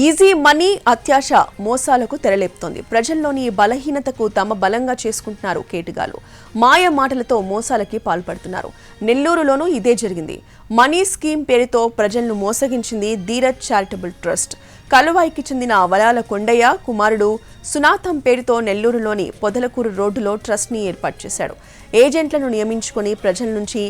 Easy money అత్యాశ మోసాలకు తెరలేపుతోంది. ప్రజల్లోని ఈ బలహీనతకు తమ బలంగా చేసుకుంటున్నారు కేటుగాలు. మాయ మాటలతో మోసాలకి పాల్పడుతున్నారు. నెల్లూరులోనూ ఇదే జరిగింది. మనీ స్కీమ్ పేరుతో ప్రజలను మోసగించింది ధీరజ్ చారిటబుల్ ట్రస్ట్. కలువాయికి చెందిన వలాల కొండయ్య కుమారుడు సునాథం పేరుతో నెల్లూరులోని పొదలకూరు రోడ్డులో ట్రస్ట్ని ఏర్పాటు చేశాడు. ఏజెంట్లను నియమించుకొని ప్రజల నుంచి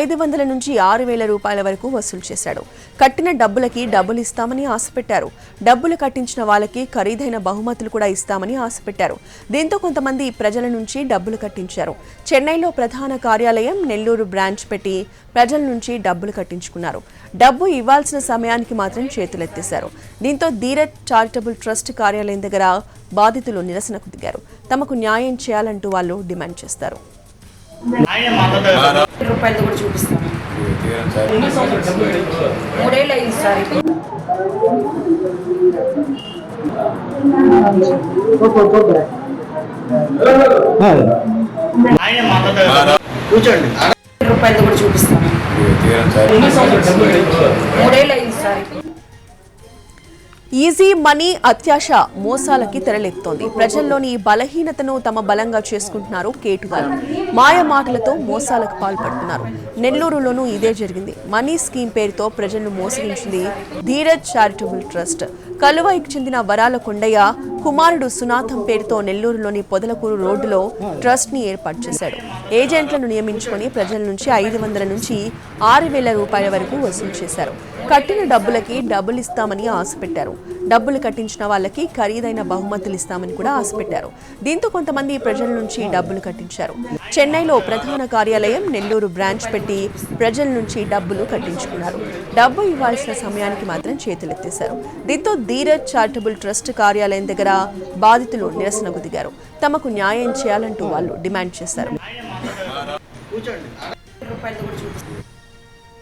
ఐదు వందల నుంచి ఆరు వేల రూపాయల వరకు వసూలు చేశాడు. కట్టిన డబ్బులకి డబ్బులు ఇస్తామని ఆశపెట్టారు. డబ్బులు కట్టించిన వాళ్ళకి ఖరీదైన బహుమతులు కూడా ఇస్తామని ఆశపెట్టారు. దీంతో కొంతమంది ప్రజల నుంచి డబ్బులు కట్టించారు. చెన్నైలో ప్రధాన కార్యాలయం నెల్లూరు బ్రాంచ్ పెట్టి ప్రజల నుంచి డబ్బులు కట్టించుకున్నారు. డబ్బు ఇవ్వాల్సిన సమయానికి మాత్రం చేతులెత్తేశారు. దీంతో ధీరజ్ చారిటబుల్ ట్రస్ట్ కార్యాలయం దగ్గర బాధితులు నిరసనకు దిగారు తమకు న్యాయం చేయాలంటూ వాళ్ళు డిమాండ్ చేస్తారు. కూర్చోండి రూపాయలు కూడా చూపిస్తాను మూడేళ్ళు అయింది. ఈజీ మనీ అత్యాశ మోసాలకి తెరలేపుతోంది. ప్రజల్లోని ఈ బలహీనతను తమ బలంగా చేసుకుంటున్నారు కేటుగారు మాయ మాటలతో మోసాలకు పాల్పడుతున్నారు. నెల్లూరులోనూ ఇదే జరిగింది. మనీ స్కీమ్ పేరుతో ప్రజలను మోసగించింది ధీరజ్ చారిటబుల్ ట్రస్ట్. కలువైకి చెందిన వరాల కొండయ్య కుమారుడు సునాథం పేరుతో నెల్లూరులోని పొదలకూరు రోడ్డులో ట్రస్ట్ని ఏర్పాటు చేశాడు. ఏజెంట్లను నియమించుకొని ప్రజల నుంచి ఐదు వందల నుంచి ఆరు వేల రూపాయల వరకు వసూలు చేశారు. కట్టిన డబ్బులకి డబ్బులు ఇస్తామని ఆశపెట్టారు డబ్బులు కట్టించిన వాళ్ళకి ఖరీదైన బహుమతులు ఇస్తామని కూడా ఆశపెట్టారు దీంతో కొంతమంది ప్రజల నుంచి డబ్బులు కట్టించారు. చెన్నైలో ప్రధాన కార్యాలయం నెల్లూరు బ్రాంచ్ పెట్టి ప్రజల నుంచి డబ్బులు కట్టించుకున్నారు. డబ్బు ఇవ్వాల్సిన సమయానికి మాత్రం చేతులెత్తేశారు. దీంతో ధీరజ్ చారిటబుల్ ట్రస్ట్ కార్యాలయం దగ్గర బాధితులు నిరసనకు దిగారు. తమకు న్యాయం చేయాలంటూ వాళ్ళు డిమాండ్ చేశారు.